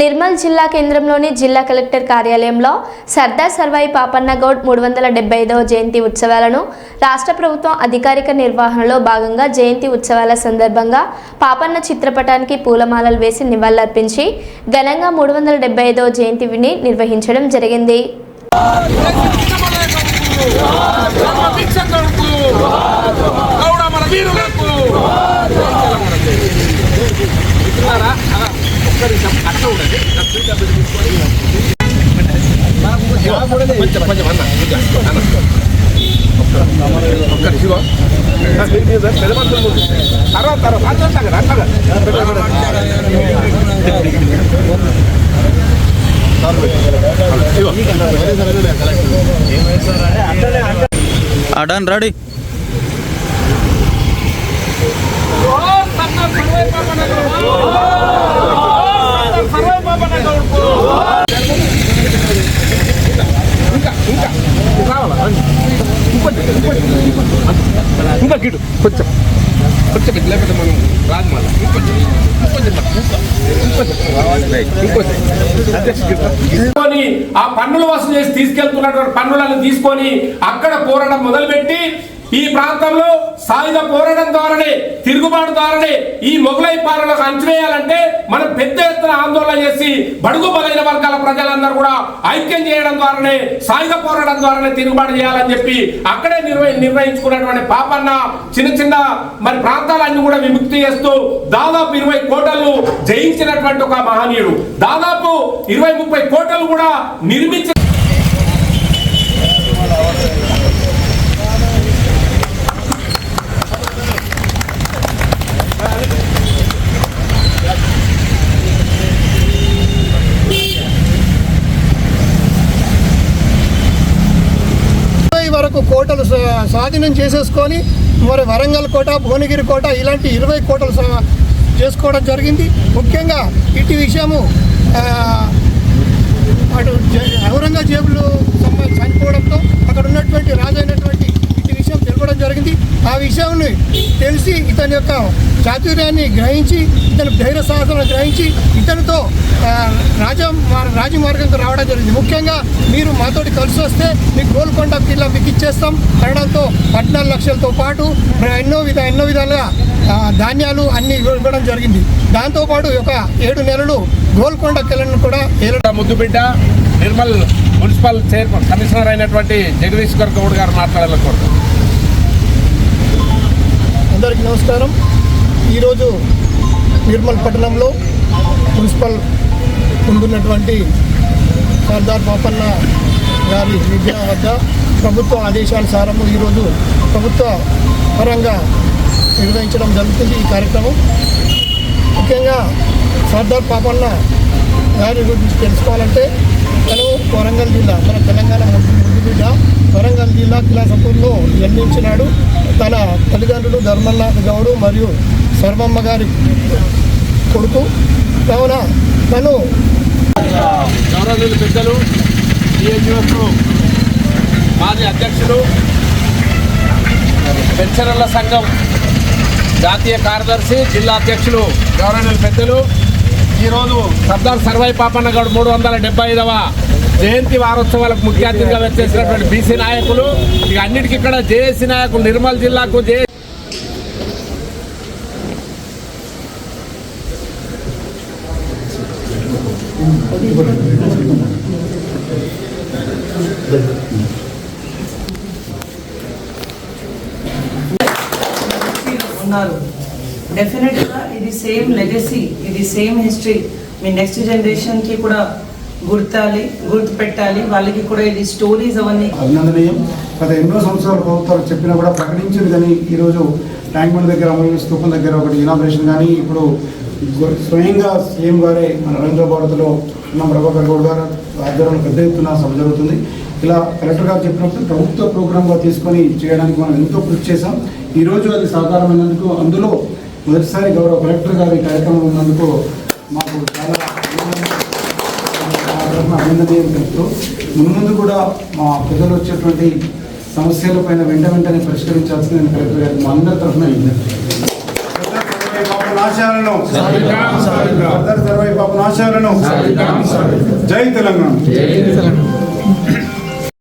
నిర్మల్ జిల్లా కేంద్రంలోని జిల్లా కలెక్టర్ కార్యాలయంలో సర్దార్ సర్వాయి పాపన్న గౌడ్ మూడు వందల డెబ్బై ఐదవ జయంతి ఉత్సవాలను రాష్ట్ర ప్రభుత్వం అధికారిక నిర్వహణలో భాగంగా జయంతి ఉత్సవాల సందర్భంగా పాపన్న చిత్రపటానికి పూలమాలలు వేసి నివాళులర్పించి ఘనంగా మూడు వందల డెబ్బై ఐదవ జయంతిని నిర్వహించడం జరిగింది. గౌడ మన వీరులకు. నిమిషం అట్లా. కొంచెం అన్న అన్న ఒక్క. తర్వాత తర్వాత. అడన్ రెడీ ఇంకా ఇంకా రావాలా ఇంకొంచెం ఇంకొంచెం ఇంకా గిడు కొంచెం కొంచెం లేకపోతే మనం రాదు మళ్ళీ ఇంకొంచెం తీసుకొని ఆ పన్నులు వసూలు చేసి తీసుకెళ్తున్నటువంటి పన్నులను తీసుకొని అక్కడ పోరాటం మొదలుపెట్టి ఈ ప్రాంతంలో సాయుధ పోరాటం ద్వారానే తిరుగుబాటుదారుని ఈ మొఘలై పాలనకు అంచివేయాలంటే మనం పెద్ద ఎత్తున ఆందోళన చేసి బడుగు బలైన వర్గాల ప్రజలందరూ కూడా ఐక్యం చేయడం ద్వారానే సాయుధ పోరాటం ద్వారానే తిరుగుబాటు చేయాలని చెప్పి అక్కడే నిర్వహి నిర్వహించుకున్నటువంటి పాపన్న చిన్న చిన్న మరి ప్రాంతాలన్నీ కూడా విముక్తి చేస్తూ దాదాపు ఇరవై కోటలు జయించినటువంటి ఒక మహనీయుడు. దాదాపు ఇరవై ముప్పై కోటలు కూడా నిర్మించిన ఇరవై వరకు కోటలు స్వాధీనం చేసేసుకొని మరి వరంగల్ కోట భువనగిరి కోట ఇలాంటి ఇరవై కోటలు చేసుకోవడం జరిగింది. ముఖ్యంగా ఇటు విషయము అటు ఔరంగజేబులు చనిపోవడంతో అక్కడ ఉన్నటువంటి రాజైనటువంటి ఇవ్వడం జరిగింది. ఆ విషయాన్ని తెలిసి ఇతని యొక్క చాతుర్యాన్ని గ్రహించి ఇతని ధైర్య సాహసాలను గ్రహించి ఇతనితో రాజ రాజమార్గంతో రావడం జరిగింది. ముఖ్యంగా మీరు మాతోటి కలిసి వస్తే మీకు గోల్కొండ కిల్లా మీకు ఇచ్చేస్తాం. అనడంతో పద్నాలుగు లక్షలతో పాటు ఎన్నో విధ ఎన్నో విధాలుగా ధాన్యాలు అన్ని ఇవ్వడం జరిగింది. దాంతోపాటు ఒక ఏడు నెలలు గోల్కొండ కిల్లను కూడా ఏలడం ముద్దుబిడ్డ నిర్మల్ మున్సిపల్ చైర్మన్ కమిషనర్ అయినటువంటి జగదీశ్వర్ గౌడ్ గారు మాట్లాడాలనుకుంటున్నాను. అందరికీ నమస్కారం. ఈరోజు నిర్మల్ పట్టణంలో మున్సిపల్ ముందున్నటువంటి సర్దార్ పాపన్న గారి విద్య వద్ద ప్రభుత్వ ఆదేశానుసారము ఈరోజు ప్రభుత్వ పరంగా నిర్వహించడం జరుగుతుంది ఈ కార్యక్రమం. ముఖ్యంగా సర్దార్ పాపన్న గారి గురించి తెలుసుకోవాలంటే తను వరంగల్ జిల్లా మన తెలంగాణ ముద్దు బిడ్డ నిర్మించినాడు జన్మించినాడు. తన తల్లిదండ్రులు ధర్మనాథ్ గౌడు మరియు సర్వమ్మ గారి కొడుకు. కావున తను గౌరవనీయులు పెద్దలు టీఎన్యూఎఫ్ మాజీ అధ్యక్షులు పెన్షనర్ల సంఘం జాతీయ కార్యదర్శి జిల్లా అధ్యక్షులు గౌరవనీయులు పెద్దలు. ఈరోజు సర్దార్ సర్వాయి పాపన్న గౌడ్ మూడు వందల డెబ్బై ఐదవ జయంతి వారోత్సవాలకు ముఖ్య అతిథిగా వచ్చేసినటువంటి బీసీ నాయకులు ఇక అన్నిటికీ ఇక్కడ జేఏసీ నాయకులు నిర్మల్ జిల్లాకు జే ఉన్నారు. డెఫినెట్గా ఇది సేమ్ లెగసీ ఇది సేమ్ హిస్టరీ మీ నెక్స్ట్ జనరేషన్కి కూడా గుర్తాలి గుర్తు పెట్టాలి వాళ్ళకి కూడా ఇది స్టోరీస్ అవన్నీ. అభినందనీయం. గత ఎన్నో సంవత్సరాల ప్రభుత్వాలు చెప్పినా కూడా ప్రకటించింది కానీ ఈరోజు ట్యాంక్ బండ్ దగ్గర అమలు స్థూపం దగ్గర ఒకటి ఇనాగ్రేషన్ కానీ ఇప్పుడు స్వయంగా సీఎం గారే మన రవీంద్ర భారత్లో ఉన్న ప్రభాకర్ గౌడ్ గారు ఆధ్వర్యంలో పెద్ద ఎత్తున సభ జరుగుతుంది. ఇలా కలెక్టర్ గారు చెప్పినప్పుడు ప్రభుత్వ ప్రోగ్రాంగా తీసుకొని చేయడానికి మనం ఎంతో కృషి చేశాం. ఈరోజు అది సాధారణమైనందుకు అందులో మొదటిసారి గౌరవ కలెక్టర్ గారి కార్యక్రమం ఉన్నందుకు మాకు చాలా అభినందనీయం తెలుపుతూ మున్ముందు కూడా మా ప్రజలు వచ్చేటువంటి సమస్యల పైన వెంట వెంటనే పరిష్కరించాల్సింది నేను కలెక్టర్ గారికి మా అందరి తరఫున సర్వాయి పాపన ఆశయాలను జై తెలంగాణ.